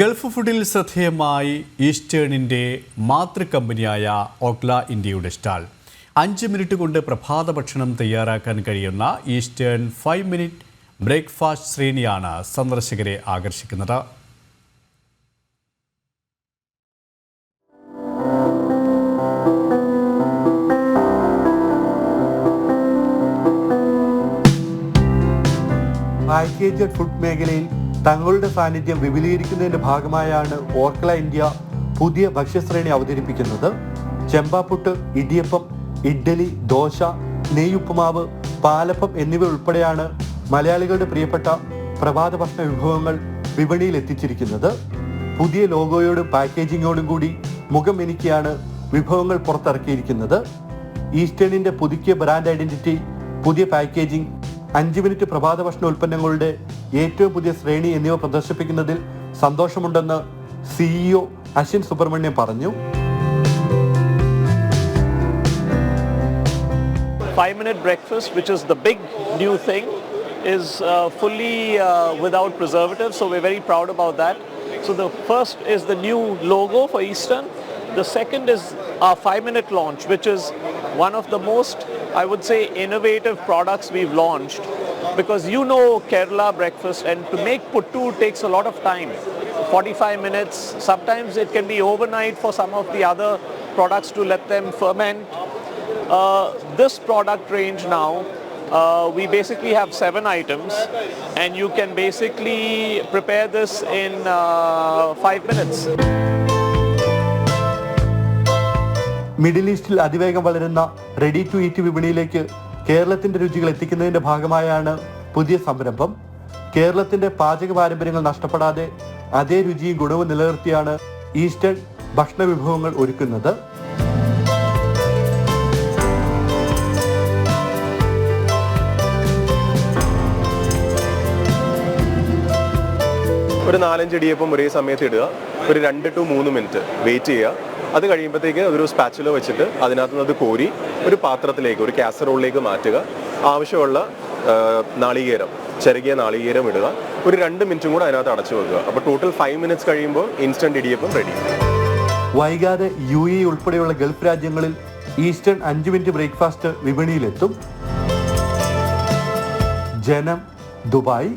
Gulf ഫുഡിൽ ശ്രദ്ധേയമായി ഈസ്റ്റേണിന്റെ മാതൃകമ്പനിയായ ഓക്ല ഇന്ത്യയുടെ സ്റ്റാൾ. അഞ്ച് മിനിറ്റ് കൊണ്ട് പ്രഭാത ഭക്ഷണം തയ്യാറാക്കാൻ കഴിയുന്ന ഈസ്റ്റേൺ ഫൈവ് മിനിറ്റ് ബ്രേക്ക്ഫാസ്റ്റ് ശ്രേണിയാണ് സന്ദർശകരെ ആകർഷിക്കുന്നത്. പാക്കേജഡ് ഫുഡ് മേഖലയിൽ തങ്ങളുടെ സാന്നിധ്യം വിപുലീകരിക്കുന്നതിന്റെ ഭാഗമായാണ് ഓർക്കല ഇന്ത്യ പുതിയ ഭക്ഷ്യശ്രേണി അവതരിപ്പിക്കുന്നത്. ചെമ്പാപ്പുട്ട് ഇടിയപ്പം ഇഡ്ഡലി ദോശ നെയ്യുപ്പുമാവ് പാലപ്പം എന്നിവ ഉൾപ്പെടെയാണ് മലയാളികളുടെ പ്രിയപ്പെട്ട പ്രഭാത ഭക്ഷണ വിഭവങ്ങൾ വിപണിയിൽ എത്തിച്ചിരിക്കുന്നത്. പുതിയ ലോഗോയോടും പാക്കേജിങ്ങോടും കൂടി മുഖം എനിക്കാണ് വിഭവങ്ങൾ പുറത്തിറക്കിയിരിക്കുന്നത്. ഈസ്റ്റേണിന്റെ പുതുക്കിയ ബ്രാൻഡ് ഐഡന്റിറ്റി പുതിയ പാക്കേജിംഗ് അഞ്ച് മിനിറ്റ് പ്രഭാത ഭക്ഷണ ഉൽപ്പന്നങ്ങളുടെ ഏറ്റവും പുതിയ ശ്രേണി എന്നിവ പ്രദർശിപ്പിക്കുന്നതിൽ സന്തോഷമുണ്ടെന്ന് സിഇഒ അശ്വിൻ സുബ്രഹ്മണ്യം പറഞ്ഞു five minute breakfast, which is the big new thing, is uh, fully uh, without preservatives. So we're very proud about that. So the first is the new logo for Eastern. The second is our five minute launch, which is one of the most, I would say, innovative products we've launched. Because you know Kerala breakfast and to make puttu takes a lot of time. 45 minutes, sometimes it can be overnight for some of the other products to let them ferment. Uh, this product range now, uh, we basically have seven items and you can basically prepare this in uh, five minutes. Middle ഈസ്റ്റിൽ അതിവേഗം വളരുന്ന ready to eat വിപണിയിലേക്ക് കേരളത്തിന്റെ രുചികൾ എത്തിക്കുന്നതിന്റെ ഭാഗമായാണ് പുതിയ സംരംഭം. കേരളത്തിന്റെ പാചക പാരമ്പര്യങ്ങൾ നഷ്ടപ്പെടാതെ അതേ രുചിയും ഗുണവും നിലനിർത്തിയാണ് ഈസ്റ്റേൺ ഭക്ഷണ വിഭവങ്ങൾ ഒരുക്കുന്നത്. ഒരു നാലഞ്ച് ഇടിയപ്പം ഒരേ സമയത്ത് ഇടുക. ഒരു രണ്ട് ടു മൂന്ന് മിനിറ്റ് വെയിറ്റ് ചെയ്യുക. അത് കഴിയുമ്പോഴത്തേക്ക് ഒരു സ്പാച്ചുല വെച്ചിട്ട് അതിനകത്ത് നിന്ന് അത് കോരി ഒരു പാത്രത്തിലേക്ക് ഒരു കാസറോളിലേക്ക് മാറ്റുക. ആവശ്യമുള്ള നാളികേരം ചെറുകിയ നാളികേരം ഇടുക. ഒരു രണ്ട് മിനിറ്റും കൂടെ അതിനകത്ത് അടച്ചു വെക്കുക. അപ്പോൾ ടോട്ടൽ ഫൈവ് മിനിറ്റ്സ് കഴിയുമ്പോൾ ഇൻസ്റ്റന്റ് ഇടിയപ്പം റെഡി വൈകാതെ യു എ ഉൾപ്പെടെയുള്ള ഗൾഫ് രാജ്യങ്ങളിൽ ഈസ്റ്റേൺ അഞ്ച് മിനിറ്റ് ബ്രേക്ക്ഫാസ്റ്റ് വിപണിയിലെത്തും. ജനം ദുബായ്.